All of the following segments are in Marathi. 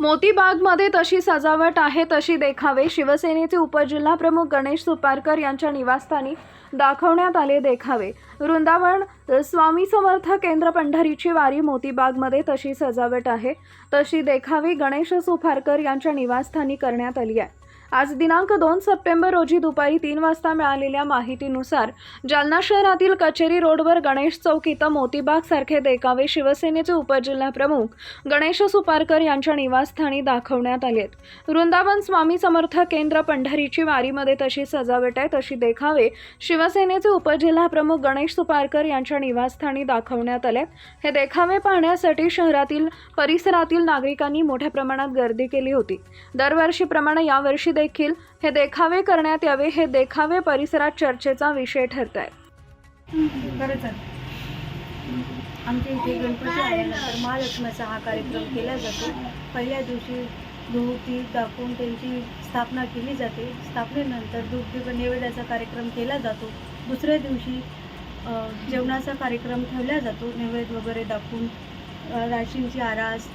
मोतीबागमध्ये तशी सजावट आहे तशी देखावे. शिवसेनेचे उपजिल्हाप्रमुख गणेश सुपारकर यांच्या निवासस्थानी दाखवण्यात आले देखावे. वृंदावन स्वामी समर्थ केंद्र पंढरीची वारी मोतीबागमध्ये तशी सजावट आहे तशी देखावी गणेश सुपारकर यांच्या निवासस्थानी करण्यात आली आहे. आज दिनांक दोन सप्टेंबर रोजी दुपारी तीन वाजता मिळालेल्या माहितीनुसार जालना शहरातील कचेरी रोडवर गणेश चौक इथं मोतीबाग सारखे देखावे शिवसेनेचे उपजिल्हाप्रमुख गणेश सुपारकर यांच्या निवासस्थानी दाखवण्यात आलेत. वृंदावन स्वामी समर्थ केंद्र पंढरीची वारीमध्ये तशी सजावट आहे तशी देखावे शिवसेनेचे उपजिल्हाप्रमुख गणेश सुपारकर यांच्या निवासस्थानी दाखवण्यात आले. हे देखावे पाहण्यासाठी शहरातील परिसरातील नागरिकांनी मोठ्या प्रमाणात गर्दी केली होती. दरवर्षीप्रमाणे यावर्षी देखील हे देखावे करण्यात यावे हे देखावे परिसरात चर्चेचा विषय ठरत आहे. खरंच आमच्या इथे गणपती आल्यानंतर महालक्ष्मीचा हा कार्यक्रम केला जातो. पहिल्या दिवशी धुवती दाखवून त्यांची स्थापना केली जाते. स्थापनेनंतर दुग्ध नैवेद्याचा कार्यक्रम केला जातो. दुसऱ्या दिवशी जेवणाचा कार्यक्रम ठेवला जातो. नैवेद्य वगैरे दाखवून राशींची आरास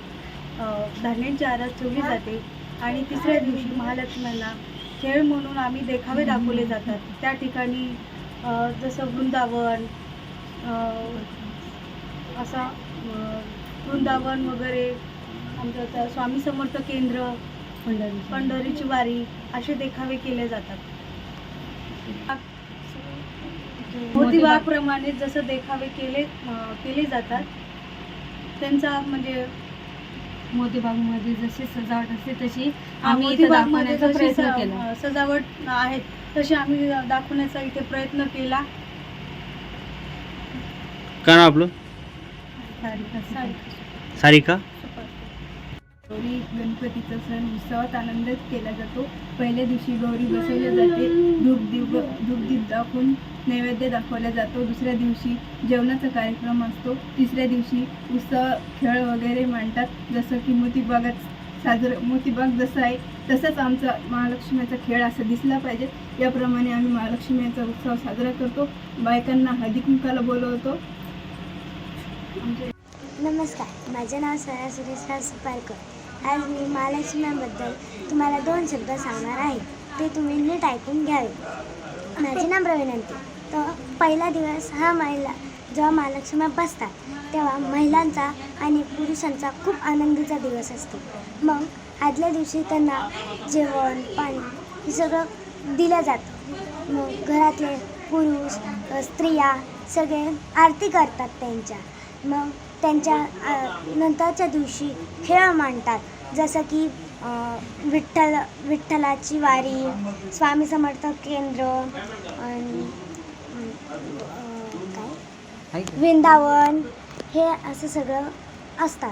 धान्यांची आरास ठेवली जाते. आणि तिसऱ्या दिवशी महालक्ष्म्यांना खेळ म्हणून आम्ही देखावे दाखवले जातात. त्या ठिकाणी जसं वृंदावन असा वृंदावन वगैरे आमचं त्या स्वामी समर्थ केंद्र पंढरीची वारी. असे देखावे केले जातात. मोतीबागप्रमाणे जसं देखावे केले केले जातात त्यांचा म्हणजे मोतीबागमध्ये जशी सजावट असते तशी आम्ही इथे मोतीबागमध्ये दाखवण्याचा जशी प्रयत्न केला. सजावट आहेत तशी आम्ही दाखवण्याचा इथे प्रयत्न केला. काय नाव आपलं? सारिका. सारिका? गौरी गणपतीचा सण उत्सवात आनंदच केला जातो. पहिल्या दिवशी गौरी बसवल्या जाते. धूप दीप दाखवून नैवेद्य दाखवला जातो. दुसऱ्या दिवशी जेवणाचा कार्यक्रम असतो. तिसऱ्या दिवशी उत्सव खेळ वगैरे मांडतात. जसं की मोतीबागात साजरं मोतीबाग जसं आहे तसंच आमचा महालक्ष्मीचा खेळ असा दिसला पाहिजे. याप्रमाणे आम्ही महालक्ष्मीचा उत्सव साजरा करतो. बायकांना हळदी कुंकाला बोलवतो. नमस्कार. माझे नाव सरासरी सुरेश आज मी महालक्ष्म्यांबद्दल तुम्हाला दोन शब्द सांगणार आहे. ते तुम्ही नीट ऐकून घ्यावे. माझे नाव विनंती तर पहिला दिवस हा महिला जेव्हा महालक्ष्म्या बसतात तेव्हा महिलांचा आणि पुरुषांचा खूप आनंदीचा दिवस असतो. मग आदल्या दिवशी त्यांना जेवण पाणी हे सगळं दिलं जातं. मग घरातले पुरुष स्त्रिया सगळे आरती करतात त्यांच्या. मग त्यांच्या नंतरच्या दिवशी खेळ मांडतात. जसं की विठ्ठल विठ्ठलाची वारी स्वामी समर्थ केंद्र काय? वृंदावन हे असं सगळं असतात.